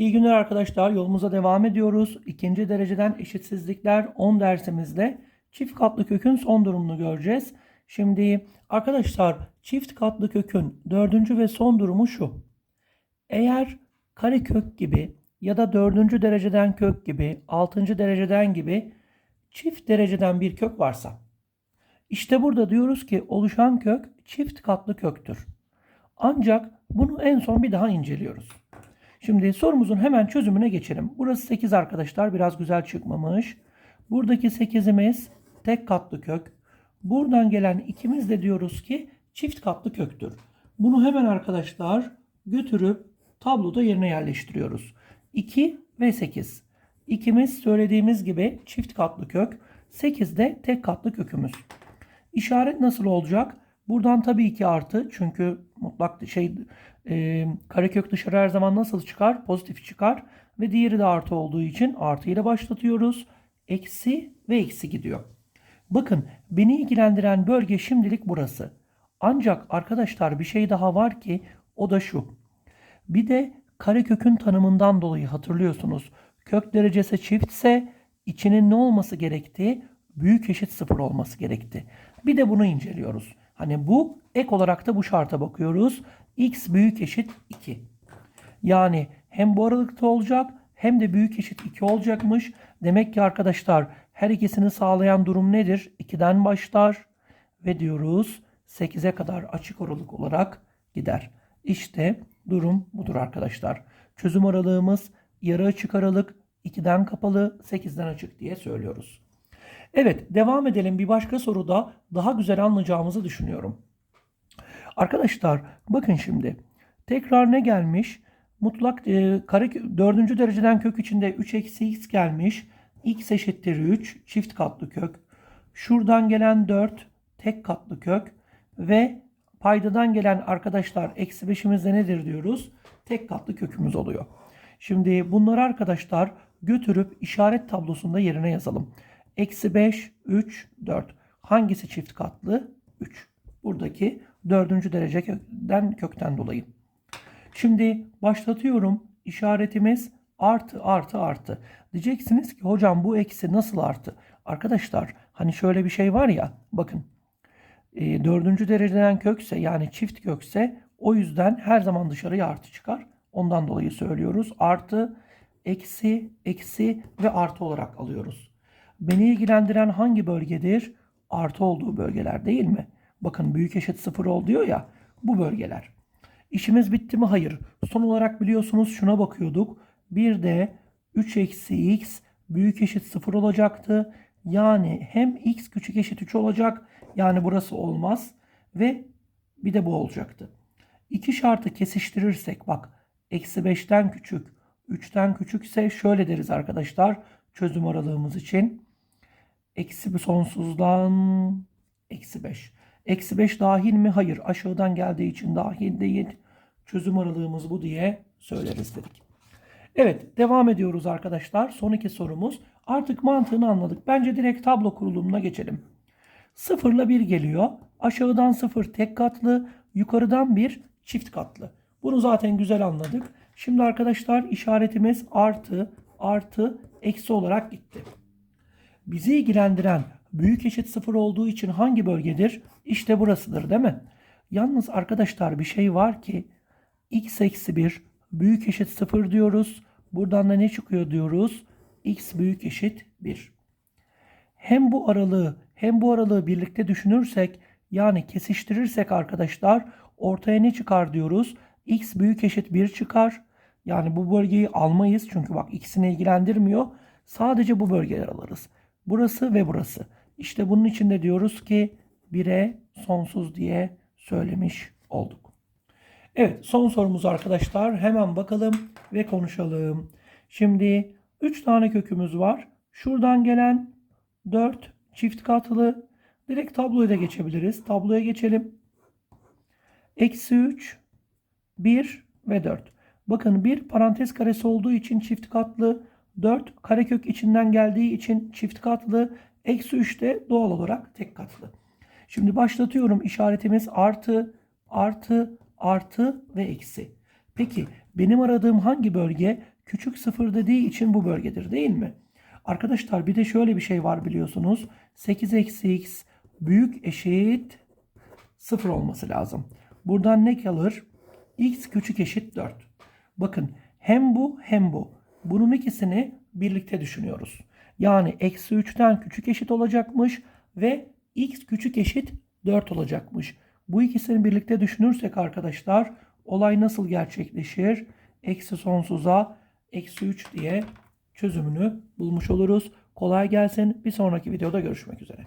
İyi günler arkadaşlar. Yolumuza devam ediyoruz. İkinci dereceden eşitsizlikler 10 dersimizde çift katlı kökün son durumunu göreceğiz. Şimdi arkadaşlar çift katlı kökün dördüncü ve son durumu şu. Eğer karekök gibi ya da dördüncü dereceden kök gibi, altıncı dereceden gibi çift dereceden bir kök varsa işte burada diyoruz ki oluşan kök çift katlı köktür. Ancak bunu en son bir daha inceliyoruz. Şimdi sorumuzun hemen çözümüne geçelim. Burası 8 arkadaşlar. Biraz güzel çıkmamış. Buradaki 8'imiz tek katlı kök. Buradan gelen ikimiz de diyoruz ki çift katlı köktür. Bunu hemen arkadaşlar götürüp tabloda yerine yerleştiriyoruz. 2 ve 8. İkimiz söylediğimiz gibi çift katlı kök. 8 de tek katlı kökümüz. İşaret nasıl olacak? Buradan tabii ki artı çünkü mutlak şey e, karekök dışarı her zaman nasıl çıkar? Pozitif çıkar ve diğeri de artı olduğu için artı ile başlatıyoruz. Eksi ve eksi gidiyor. Bakın beni ilgilendiren bölge şimdilik burası. Ancak arkadaşlar bir şey daha var ki o da şu. Bir de karekökün tanımından dolayı hatırlıyorsunuz. Kök derecesi çiftse içinin ne olması gerektiği büyük eşit sıfır olması gerekti. Bir de bunu inceliyoruz. Hani bu ek olarak da bu şarta bakıyoruz. x büyük eşit 2. Yani hem bu aralıkta olacak hem de büyük eşit 2 olacakmış. Demek ki arkadaşlar her ikisini sağlayan durum nedir? 2'den başlar ve diyoruz 8'e kadar açık aralık olarak gider. İşte durum budur arkadaşlar. Çözüm aralığımız yarı açık aralık 2'den kapalı 8'den açık diye söylüyoruz. Evet devam edelim bir başka soruda daha güzel anlayacağımızı düşünüyorum. Arkadaşlar bakın şimdi tekrar ne gelmiş? Mutlak e, kare dördüncü dereceden kök içinde 3 eksi x gelmiş. x eşittir 3 çift katlı kök. Şuradan gelen 4 tek katlı kök ve paydadan gelen arkadaşlar eksi 5'imiz de nedir diyoruz? Tek katlı kökümüz oluyor. Şimdi bunları arkadaşlar götürüp işaret tablosunda yerine yazalım. Eksi 5, 3, 4. Hangisi çift katlı? 3. Buradaki dördüncü dereceden kökten dolayı. Şimdi başlatıyorum. İşaretimiz artı artı artı. Diyeceksiniz ki hocam bu eksi nasıl artı? Arkadaşlar hani şöyle bir şey var ya bakın. E, dördüncü dereceden kökse yani çift kökse o yüzden her zaman dışarıya artı çıkar. Ondan dolayı söylüyoruz. Artı, eksi, eksi ve artı olarak alıyoruz. Beni ilgilendiren hangi bölgedir? Artı olduğu bölgeler değil mi? Bakın büyük eşit sıfır ol diyor ya bu bölgeler. İşimiz bitti mi? Hayır. Son olarak biliyorsunuz şuna bakıyorduk. Bir de 3 eksi x büyük eşit sıfır olacaktı. Yani hem x küçük eşit 3 olacak. Yani burası olmaz. Ve bir de bu olacaktı. İki şartı kesiştirirsek bak eksi 5'ten küçük 3'ten küçükse şöyle deriz arkadaşlar çözüm aralığımız için. Eksi bir sonsuzdan eksi 5. Eksi 5 dahil mi? Hayır. Aşağıdan geldiği için dahil değil. Çözüm aralığımız bu diye söyleriz dedik. Evet devam ediyoruz arkadaşlar. Son iki sorumuz. Artık mantığını anladık. Bence direkt tablo kurulumuna geçelim. 0 ile 1 geliyor. Aşağıdan 0 tek katlı. Yukarıdan 1 çift katlı. Bunu zaten güzel anladık. Şimdi arkadaşlar işaretimiz artı artı eksi olarak gitti. Bizi ilgilendiren büyük eşit sıfır olduğu için hangi bölgedir? İşte burasıdır değil mi? Yalnız arkadaşlar bir şey var ki x eksi 1 büyük eşit sıfır diyoruz. Buradan da ne çıkıyor diyoruz? x büyük eşit 1. Hem bu aralığı hem bu aralığı birlikte düşünürsek yani kesiştirirsek arkadaşlar ortaya ne çıkar diyoruz? x büyük eşit 1 çıkar. Yani bu bölgeyi almayız çünkü bak ikisini ilgilendirmiyor. Sadece bu bölgeler alırız. Burası ve burası. İşte bunun için de diyoruz ki 1'e sonsuz diye söylemiş olduk. Evet son sorumuz arkadaşlar. Hemen bakalım ve konuşalım. Şimdi 3 tane kökümüz var. Şuradan gelen 4 çift katlı. Direkt tabloya da geçebiliriz. Tabloya geçelim. Eksi 3, 1 ve 4. Bakın bir parantez karesi olduğu için çift katlı. 4 karekök içinden geldiği için çift katlı. Eksi 3 de doğal olarak tek katlı. Şimdi başlatıyorum. İşaretimiz artı, artı, artı ve eksi. Peki benim aradığım hangi bölge? küçük sıfır dediği için bu bölgedir değil mi? Arkadaşlar bir de şöyle bir şey var biliyorsunuz. 8 eksi x büyük eşit 0 olması lazım. Buradan ne kalır? x küçük eşit 4. Bakın hem bu hem bu. Bunun ikisini birlikte düşünüyoruz. Yani eksi 3'ten küçük eşit olacakmış ve x küçük eşit 4 olacakmış. Bu ikisini birlikte düşünürsek arkadaşlar olay nasıl gerçekleşir? Eksi sonsuza eksi 3 diye çözümünü bulmuş oluruz. Kolay gelsin. Bir sonraki videoda görüşmek üzere.